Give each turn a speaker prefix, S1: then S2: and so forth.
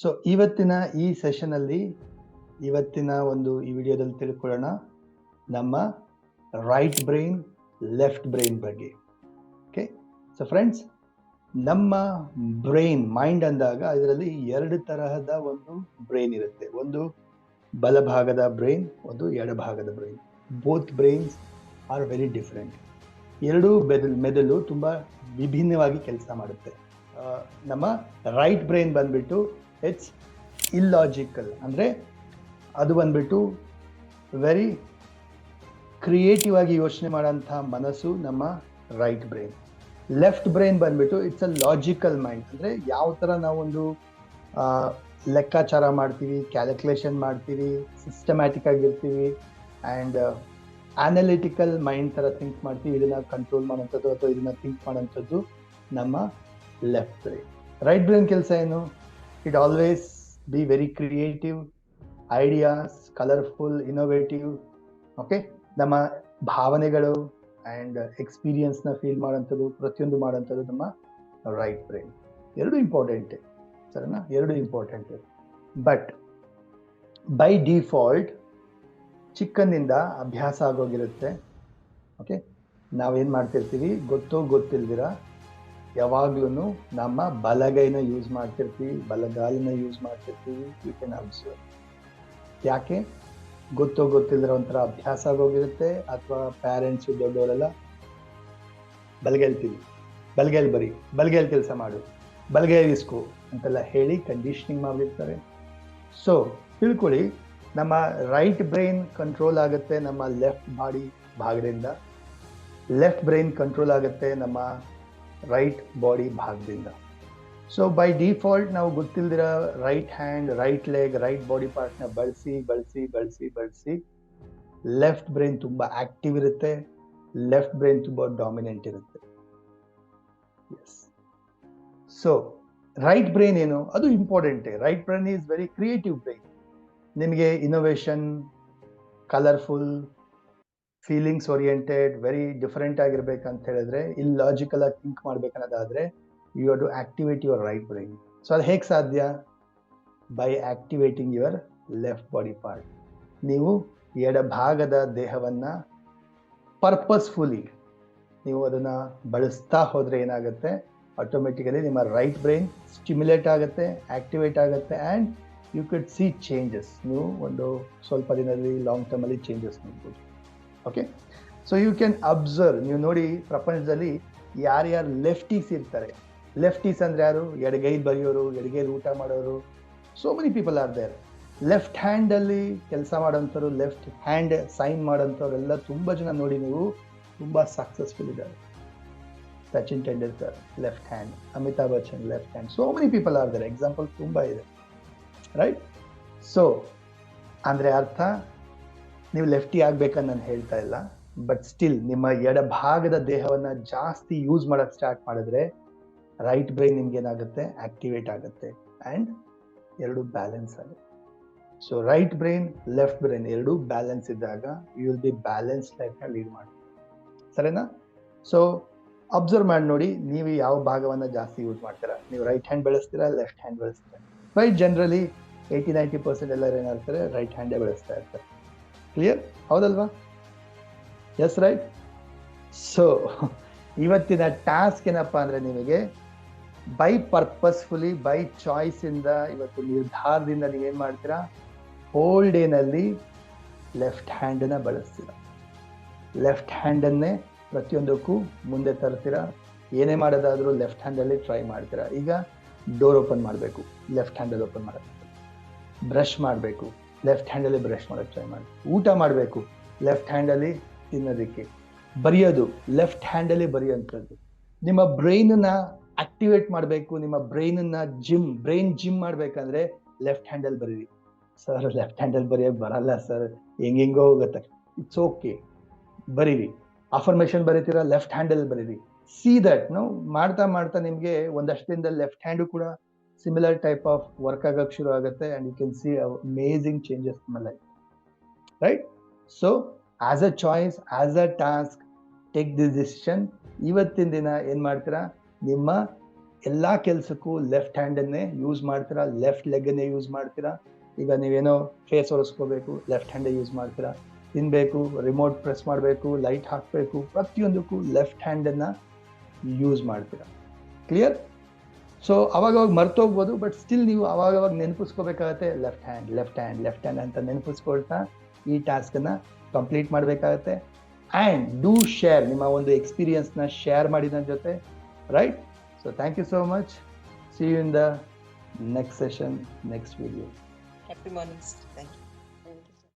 S1: So ಇವತ್ತಿನ ಈ session ಅಲ್ಲಿ ಇವತ್ತಿನ ಒಂದು ಈ ವಿಡಿಯೋದಲ್ಲಿ ತಿಳ್ಕೊಳ್ಳೋಣ ನಮ್ಮ ರೈಟ್ ಬ್ರೈನ್ ಲೆಫ್ಟ್ ಬ್ರೈನ್ ಬಗ್ಗೆ. ಓಕೆ ಸೊ ಫ್ರೆಂಡ್ಸ್ ನಮ್ಮ ಬ್ರೈನ್ ಮೈಂಡ್ ಅಂದಾಗ ಅದರಲ್ಲಿ ಎರಡು ತರಹದ ಒಂದು ಬ್ರೈನ್ ಇರುತ್ತೆ. ಒಂದು ಬಲಭಾಗದ ಬ್ರೈನ್ ಒಂದು ಎಡಭಾಗದ brain both brains are very different ಎರಡೂ ಬೆದಲ್, ಮೆದುಳು ತುಂಬ ವಿಭಿನ್ನವಾಗಿ ಕೆಲಸ ಮಾಡುತ್ತೆ. ನಮ್ಮ ರೈಟ್ ಬ್ರೈನ್ ಬಂದ್ಬಿಟ್ಟು ಇಟ್ಸ್ ಇಲ್ಲಾಜಿಕಲ್ ಅಂದರೆ ಅದು ಬಂದ್ಬಿಟ್ಟು ವೆರಿ ಕ್ರಿಯೇಟಿವ್ ಆಗಿ ಯೋಚನೆ ಮಾಡೋಂಥ ಮನಸ್ಸು ನಮ್ಮ ರೈಟ್ ಬ್ರೈನ್ ಲೆಫ್ಟ್ ಬ್ರೈನ್ ಬಂದ್ಬಿಟ್ಟು ಇಟ್ಸ್ ಅ ಲಾಜಿಕಲ್ ಮೈಂಡ್ ಅಂದರೆ ಯಾವ ಥರ ನಾವೊಂದು ಲೆಕ್ಕಾಚಾರ ಮಾಡ್ತೀವಿ ಕ್ಯಾಲ್ಕುಲೇಷನ್ ಮಾಡ್ತೀವಿ ಸಿಸ್ಟಮ್ಯಾಟಿಕ್ ಆಗಿರ್ತೀವಿ ಆ್ಯಂಡ್ ಅನಾಲಿಟಿಕಲ್ ಮೈಂಡ್ ಥರ ಥಿಂಕ್ ಮಾಡ್ತೀವಿ, ಇದನ್ನ ಕಂಟ್ರೋಲ್ ಮಾಡೋಂಥದ್ದು ಅಥವಾ ಇದನ್ನ ಥಿಂಕ್ ಮಾಡೋಂಥದ್ದು ನಮ್ಮ ಲೆಫ್ಟ್ ಬ್ರೈನ್ ರೈಟ್ ಬ್ರೈನ್ ಕೆಲಸ ಏನು? It always be very creative ideas colourful innovative okay ನಮ್ಮ ಭಾವನೆಗಳು ಆ್ಯಂಡ್ ಎಕ್ಸ್ಪೀರಿಯನ್ಸ್ನ ಫೀಲ್ ಮಾಡೋಂಥದ್ದು ಪ್ರತಿಯೊಂದು ಮಾಡೋಂಥದ್ದು ನಮ್ಮ ರೈಟ್ ಬ್ರೈನ್ ಎರಡು ಇಂಪಾರ್ಟೆಂಟೇ ಸರಿನಾ? ಎರಡು ಇಂಪಾರ್ಟೆಂಟ್ ಬಟ್ ಬೈ ಡಿಫಾಲ್ಟ್ ಚಿಕ್ಕಂದಿಂದ ಅಭ್ಯಾಸ ಆಗೋಗಿರುತ್ತೆ ಓಕೆ ನಾವೇನು ಮಾಡ್ತಿರ್ತೀವಿ? ಗೊತ್ತೋ ಗೊತ್ತಿಲ್ದಿರ ಯಾವಾಗ್ಲೂ ನಮ್ಮ ಬಲಗೈನ ಯೂಸ್ ಮಾಡ್ತಿರ್ತೀವಿ, ಬಲಗಾಲಿನ ಯೂಸ್ ಮಾಡ್ತಿರ್ತೀವಿ ಯು ಕ್ಯಾನ್ ಅಬ್ಸರ್ವ್ ಯಾಕೆ? ಗೊತ್ತೋ ಗೊತ್ತಿಲ್ದಿರ ಒಂಥರ ಅಭ್ಯಾಸ ಆಗೋಗಿರುತ್ತೆ ಅಥವಾ ಪ್ಯಾರೆಂಟ್ಸ್ ದೊಡ್ಡವರೆಲ್ಲ ಬಲಗೈಲ್ತೀವಿ ಬಲಗೈಲ್ ಬರಿ ಬಲಗೈಲ್ ಕೆಲಸ ಮಾಡು, ಬಲಗೈ ಇಸ್ಕೋ ಅಂತೆಲ್ಲ ಹೇಳಿ ಕಂಡೀಷನಿಂಗ್ ಮಾಡಿರ್ತಾರೆ ಸೊ ತಿಳ್ಕೊಳ್ಳಿ, ನಮ್ಮ ರೈಟ್ ಬ್ರೈನ್ ಕಂಟ್ರೋಲ್ ಆಗುತ್ತೆ ನಮ್ಮ ಲೆಫ್ಟ್ ಬಾಡಿ ಭಾಗದಿಂದ. ಲೆಫ್ಟ್ ಬ್ರೈನ್ ಕಂಟ್ರೋಲ್ ಆಗುತ್ತೆ ನಮ್ಮ ರೈಟ್ ಬಾಡಿ ಭಾಗದಿಂದ ಸೊ ಬೈ ಡಿಫಾಲ್ಟ್ ನಾವು ಗೊತ್ತಿಲ್ದಿರೋ right hand right leg right body ಪಾರ್ಟ್ನ ಬಳಸಿ ಬಳಸಿ ಬಳಸಿ ಬಳಸಿ ಲೆಫ್ಟ್ ಬ್ರೈನ್ ತುಂಬ ಆಕ್ಟಿವ್ ಇರುತ್ತೆ ಲೆಫ್ಟ್ ಬ್ರೈನ್ ತುಂಬ ಡಾಮಿನೆಂಟ್ ಇರುತ್ತೆ ಸೊ ರೈಟ್ ಬ್ರೈನ್ ಏನು ಅದು important right brain is very creative brain ನಿಮಗೆ innovation colourful feelings oriented very different ಅಂತ ಹೇಳಿದ್ರೆ, ಇಲ್ಲಿ ಲಾಜಿಕಲ್ ಆಗಿ think ಮಾಡ್ಬೇಕನ್ನೋದಾದ್ರೆ you are to activate your right brain so ಅದು ಹೇಗೆ ಸಾಧ್ಯ? By activating your left body part ನೀವು ಎಡಭಾಗದ ದೇಹವನ್ನು ಪರ್ಪಸ್ಫುಲಿ ನೀವು ಅದನ್ನು ಬಳಸ್ತಾ ಹೋದರೆ ಏನಾಗುತ್ತೆ? ಆಟೋಮೆಟಿಕಲಿ ನಿಮ್ಮ ರೈಟ್ ಬ್ರೈನ್ ಸ್ಟಿಮ್ಯುಲೇಟ್ ಆಗುತ್ತೆ ಆಕ್ಟಿವೇಟ್ ಆಗುತ್ತೆ and you could see changes ನೀವು ಒಂದು ಸ್ವಲ್ಪ ದಿನದಲ್ಲಿ ಲಾಂಗ್ ಟರ್ಮಲ್ಲಿ ಚೇಂಜಸ್ ನೋಡ್ಬೋದು. Okay so you can observe ನೀವು ನೋಡಿ ಪ್ರಪಂಚದಲ್ಲಿ ಯಾರ್ಯಾರು ಲೆಫ್ಟೀಸ್ ಇರ್ತಾರೆ. ಲೆಫ್ಟೀಸ್ ಅಂದರೆ ಯಾರು? ಎಡಗೈದು ಬರೆಯೋರು ಎಡಗೈಲಿ ಊಟ ಮಾಡೋರು. So many people are there left ಹ್ಯಾಂಡಲ್ಲಿ ಕೆಲಸ ಮಾಡೋಂಥವ್ರು ಲೆಫ್ಟ್ ಹ್ಯಾಂಡ್ ಸೈನ್ ಮಾಡೋಂಥವ್ರೆಲ್ಲ ತುಂಬ ಜನ ನೋಡಿ ನೀವು ತುಂಬ ಸಕ್ಸಸ್ಫುಲ್ ಇದ್ದಾರೆ. Sachin Tendulkar left hand Amitabh Bachchan left hand so many people are there example ತುಂಬ ಇದೆ. ರೈಟ್ ಸೊ ಅಂದರೆ ಅರ್ಥ? ನೀವು ಲೆಫ್ಟಿ ಆಗ್ಬೇಕಂತ ನಾನು ಹೇಳ್ತಾ ಇಲ್ಲ. ಬಟ್ ಸ್ಟಿಲ್ ನಿಮ್ಮ ಎಡ ಭಾಗದ ದೇಹವನ್ನು ಜಾಸ್ತಿ ಯೂಸ್ ಮಾಡೋಕ್ಕೆ ಸ್ಟಾರ್ಟ್ ಮಾಡಿದ್ರೆ ರೈಟ್ ಬ್ರೈನ್ ನಿಮ್ಗೆ ಏನಾಗುತ್ತೆ? ಆಕ್ಟಿವೇಟ್ ಆಗುತ್ತೆ. ಆ್ಯಂಡ್ ಎರಡು ಬ್ಯಾಲೆನ್ಸ್ ಆಗುತ್ತೆ so right brain left brain ಎರಡು ಬ್ಯಾಲೆನ್ಸ್ ಇದ್ದಾಗ ಯು ವಿಲ್ ಬಿ ಬ್ಯಾಲೆನ್ಸ್ ಲೈಫ್ನ ಲೀಡ್ ಮಾಡಿ ಸರಿನಾ? ಸೊ ಅಬ್ಸರ್ವ್ ಮಾಡಿ ನೋಡಿ ನೀವು ಯಾವ ಭಾಗವನ್ನು ಜಾಸ್ತಿ ಯೂಸ್ ಮಾಡ್ತೀರಾ? ನೀವು ರೈಟ್ ಹ್ಯಾಂಡ್ ಬೆಳೆಸ್ತೀರಾ left hand ಬೆಳೆಸ್ತೀರಾ? By generally eighty ninety percent ಎಲ್ಲರೂ ಏನಾಗ್ತಾರೆ ರೈಟ್ ಹ್ಯಾಂಡೇ ಬೆಳೆಸ್ತಾ ಇರ್ತಾರೆ. ಕ್ಲಿಯರ್ ಹೌದಲ್ವಾ? ಎಸ್ ರೈಟ್ ಸೊ ಇವತ್ತಿನ ಟಾಸ್ಕ್ ಏನಪ್ಪ ಅಂದರೆ ನಿಮಗೆ ಬೈ ಪರ್ಪಸ್ಫುಲಿ ಬೈ ಚಾಯ್ಸಿಂದ ಇವತ್ತು ನಿರ್ಧಾರದಿಂದ ನೀವೇನು ಮಾಡ್ತೀರಾ? ಹೋಲ್ ಡೇನಲ್ಲಿ ಲೆಫ್ಟ್ ಹ್ಯಾಂಡನ್ನು ಬಳಸ್ತೀರ. ಲೆಫ್ಟ್ ಹ್ಯಾಂಡನ್ನೇ ಪ್ರತಿಯೊಂದಕ್ಕೂ ಮುಂದೆ ತರ್ತೀರಾ? ಏನೇ ಮಾಡೋದಾದರೂ ಲೆಫ್ಟ್ ಹ್ಯಾಂಡಲ್ಲಿ ಟ್ರೈ ಮಾಡ್ತೀರಾ? ಈಗ ಡೋರ್ ಓಪನ್ ಮಾಡಬೇಕು. ಲೆಫ್ಟ್ ಹ್ಯಾಂಡಲ್ಲಿ ಓಪನ್ ಮಾಡಬೇಕು. ಬ್ರಷ್ ಮಾಡಬೇಕು. ಲೆಫ್ಟ್ ಹ್ಯಾಂಡಲ್ಲಿ ಬ್ರಷ್ ಮಾಡೋಕ್ಕೆ ಟ್ರೈ ಮಾಡಿ. ಊಟ ಮಾಡಬೇಕು, ಲೆಫ್ಟ್ ಹ್ಯಾಂಡಲ್ಲಿ ತಿನ್ನೋದಕ್ಕೆ. ಬರೆಯೋದು, ಲೆಫ್ಟ್ ಹ್ಯಾಂಡಲ್ಲಿ ಬರೆಯೋಂಥದ್ದು ನಿಮ್ಮ ಬ್ರೈನನ್ನ ಆಕ್ಟಿವೇಟ್ ಮಾಡಬೇಕು, ನಿಮ್ಮ ಬ್ರೈನನ್ನ ಜಿಮ್ ಬ್ರೈನ್ ಜಿಮ್ ಮಾಡಬೇಕಂದ್ರೆ ಲೆಫ್ಟ್ ಹ್ಯಾಂಡಲ್ ಬರೀರಿ. ಸರ್, ಲೆಫ್ಟ್ ಹ್ಯಾಂಡಲ್ ಬರೆಯೋಕ್ಕೆ ಬರಲ್ಲ ಸರ್, ಹೆಂಗೆಂಗೋ ಹೋಗುತ್ತೆ ಇಟ್ಸ್ ಓಕೆ ಬರೀರಿ. ಅಫರ್ಮೇಷನ್ ಬರೀತೀರಾ, ಲೆಫ್ಟ್ ಹ್ಯಾಂಡಲ್ಲಿ ಬರೀರಿ. ಸಿ ದಟ್ ನಾವು ಮಾಡ್ತಾ ಮಾಡ್ತಾ ನಿಮಗೆ ಒಂದಷ್ಟು ದಿನದಲ್ಲಿ ಲೆಫ್ಟ್ ಹ್ಯಾಂಡು ಕೂಡ ಸಿಮಿಲರ್ ಟೈಪ್ ಆಫ್ ವರ್ಕ್ ಆಗಕ್ಕೆ ಶುರು ಆಗುತ್ತೆ and you can see amazing changes ನಮ್ಮ life right so as a choice as a task take this decision ಇವತ್ತಿನ ದಿನ ಏನು ಮಾಡ್ತೀರಾ? ನಿಮ್ಮ ಎಲ್ಲ ಕೆಲಸಕ್ಕೂ ಲೆಫ್ಟ್ ಹ್ಯಾಂಡನ್ನೇ ಯೂಸ್ ಮಾಡ್ತೀರಾ? ಲೆಫ್ಟ್ ಲೆಗ್ಗನ್ನೇ ಯೂಸ್ ಮಾಡ್ತೀರಾ? ಈಗ ನೀವೇನೋ ಫೇಸ್ ಒರೆಸ್ಕೋಬೇಕು ಲೆಫ್ಟ್ ಹ್ಯಾಂಡೇ ಯೂಸ್ ಮಾಡ್ತೀರಾ? ತಿನ್ನಬೇಕು ರಿಮೋಟ್ ಪ್ರೆಸ್ ಮಾಡಬೇಕು ಲೈಟ್ ಹಾಕಬೇಕು, ಪ್ರತಿಯೊಂದಕ್ಕೂ ಲೆಫ್ಟ್ ಹ್ಯಾಂಡನ್ನು ಯೂಸ್ ಮಾಡ್ತೀರಾ? ಕ್ಲಿಯರ್ ಸೊ ಅವಾಗವಾಗ ಮರ್ತೋಗ್ಬೋದು ಬಟ್ ಸ್ಟಿಲ್ ನೀವು ಅವಾಗವಾಗ ನೆನಪಿಸ್ಕೋಬೇಕಾಗತ್ತೆ left hand left hand left hand ಅಂತ ನೆನಪಿಸ್ಕೊಳ್ತಾ ಈ ಟಾಸ್ಕನ್ನು ಕಂಪ್ಲೀಟ್ ಮಾಡಬೇಕಾಗತ್ತೆ ಆ್ಯಂಡ್ ಡೂ ಶೇರ್ ನಿಮ್ಮ ಒಂದು ಎಕ್ಸ್ಪೀರಿಯನ್ಸ್ನ ಶೇರ್ ಮಾಡಿ ನನ್ನ ಜೊತೆ right so thank you so much see you in the next session next video
S2: happy mornings. Thank you.